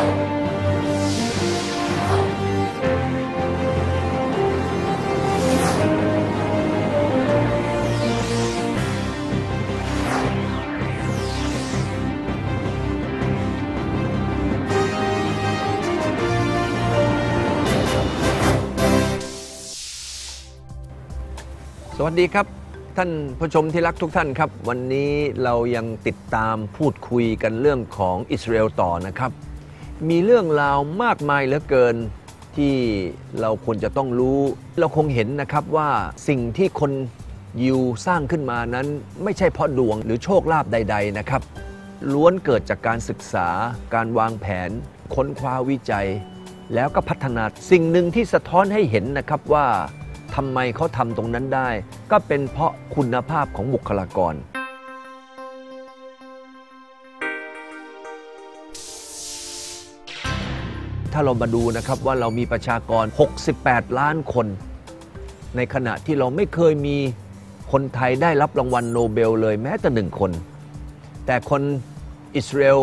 สวัสดีครับ ท่านผู้ชมที่รักทุกท่านครับ วันนี้เรายังติดตามพูดคุยกันเรื่องของอิสราเอลต่อนะครับ มีเรื่องราวมากมายเหลือเกินที่เราควรจะต้องรู้ เราคงเห็นนะครับว่าสิ่งที่คนยิวสร้างขึ้นมานั้น ไม่ใช่เพราะดวงหรือโชคลาภใด ๆนะครับ ล้วนเกิดจากการศึกษา การวางแผน ค้นคว้าวิจัย แล้วก็พัฒนาสิ่งหนึ่งที่สะท้อนให้เห็นนะครับว่าทำไมเขาทำตรงนั้นได้ ก็เป็นเพราะคุณภาพของบุคลากร ถ้าเรามาดูนะครับว่าเรามีประชากร 68 ล้านคน ในขณะที่เราไม่เคยมีคนไทยได้รับรางวัลโนเบลเลยแม้แต่หนึ่งคน แต่คนอิสราเอล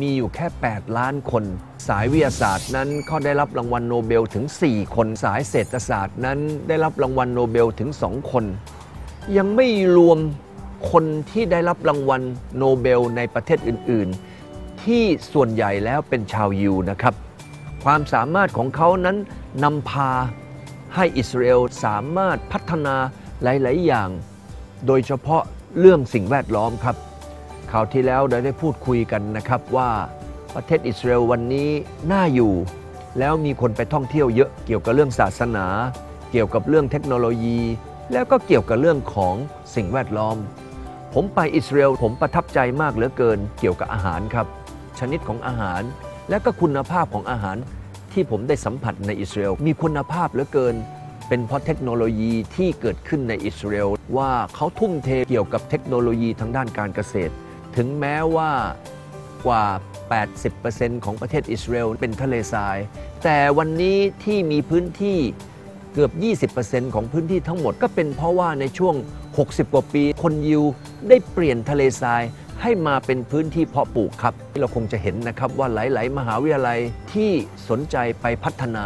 มีอยู่แค่ 8 ล้านคน สายวิทยาศาสตร์นั้นเขาได้รับรางวัลโนเบลถึง 4 คนสายเศรษฐศาสตร์นั้นได้รับรางวัลโนเบลถึง 2 คน ยังไม่รวมคนที่ได้รับรางวัลโนเบลในประเทศอื่น ๆ ที่ส่วนใหญ่แล้วเป็นชาวยิวนะครับ ความสามารถของเขานั้นนำพาให้อิสราเอลสามารถพัฒนาหลาย ๆ อย่าง โดยเฉพาะเรื่องสิ่งแวดล้อมครับคราวที่แล้วเราได้พูดคุยกันนะครับว่าประเทศอิสราเอลวันนี้น่าอยู่ แล้วมีคนไปท่องเที่ยวเยอะเกี่ยวกับเรื่องศาสนา เกี่ยวกับเรื่องเทคโนโลยี แล้วก็เกี่ยวกับเรื่องของสิ่งแวดล้อม ผมไปอิสราเอลผมประทับใจมากเหลือเกินเกี่ยวกับอาหารครับ ชนิดของอาหาร และก็คุณภาพของอาหารที่ผมได้สัมผัสในอิสราเอลมีคุณภาพเหลือเกิน เป็นเพราะเทคโนโลยีที่เกิดขึ้นในอิสราเอลว่าเขาทุ่มเทเกี่ยวกับเทคโนโลยีทางด้านการเกษตร ถึงแม้ว่ากว่า 80%ของประเทศอิสราเอลเป็นทะเลทราย แต่วันนี้ที่มีพื้นที่เกือบ 20%ของพื้นที่ทั้งหมดก็เป็นเพราะว่าในช่วง 60 กว่าปี คนยิวได้เปลี่ยนทะเลทราย ให้มาเป็นพื้นที่เพาะปลูกครับ เราคงจะเห็นนะครับว่าหลาย ๆ มหาวิทยาลัยที่สนใจไปพัฒนา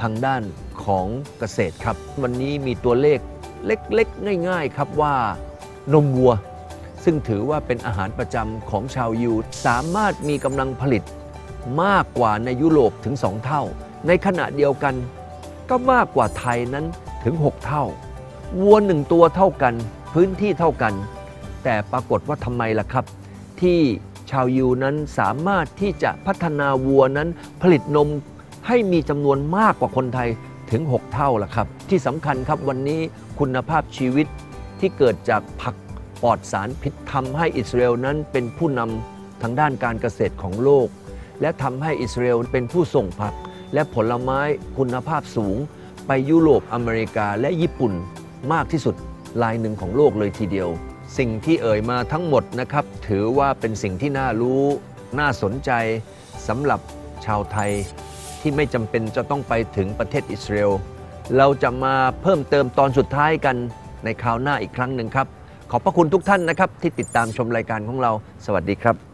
ทางด้านของเกษตรครับ วันนี้มีตัวเลขเล็ก ๆ ง่าย ๆ ครับว่านมวัว ซึ่งถือว่าเป็นอาหารประจำของชาวยิวสามารถมีกำลังผลิตมากกว่าในยุโรปถึง 2 เท่า ในขณะเดียวกันก็มากกว่าไทยนั้นถึง 6 เท่า วัวหนึ่งตัวเท่ากัน พื้นที่เท่ากัน แต่ปรากฏว่าทำไมล่ะครับ ที่ชาวยิวนั้นสามารถที่จะพัฒนาวัวนั้นผลิตนมให้มีจำนวนมากกว่าคนไทยถึง 6 เท่าล่ะครับ ที่สำคัญครับวันนี้คุณภาพชีวิตที่เกิดจากผักปลอดสารพิษทำให้อิสราเอลนั้นเป็นผู้นำทางด้านการเกษตรของโลก และทำให้อิสราเอลเป็นผู้ส่งผัก และผลไม้คุณภาพสูง ไปยุโรปอเมริกาและญี่ปุ่นมากที่สุดรายหนึ่งของโลกเลยทีเดียว สิ่งที่เอ่ยมาทั้งหมดนะครับ ถือว่าเป็นสิ่งที่น่ารู้น่าสนใจสำหรับชาวไทยที่ไม่จำเป็นจะต้องไปถึงประเทศอิสราเอลเราจะมาเพิ่มเติมตอนสุดท้ายกันในคราวหน้าอีกครั้งหนึ่งครับ ขอบพระคุณทุกท่านนะครับ ที่ติดตามชมรายการของเรา สวัสดีครับ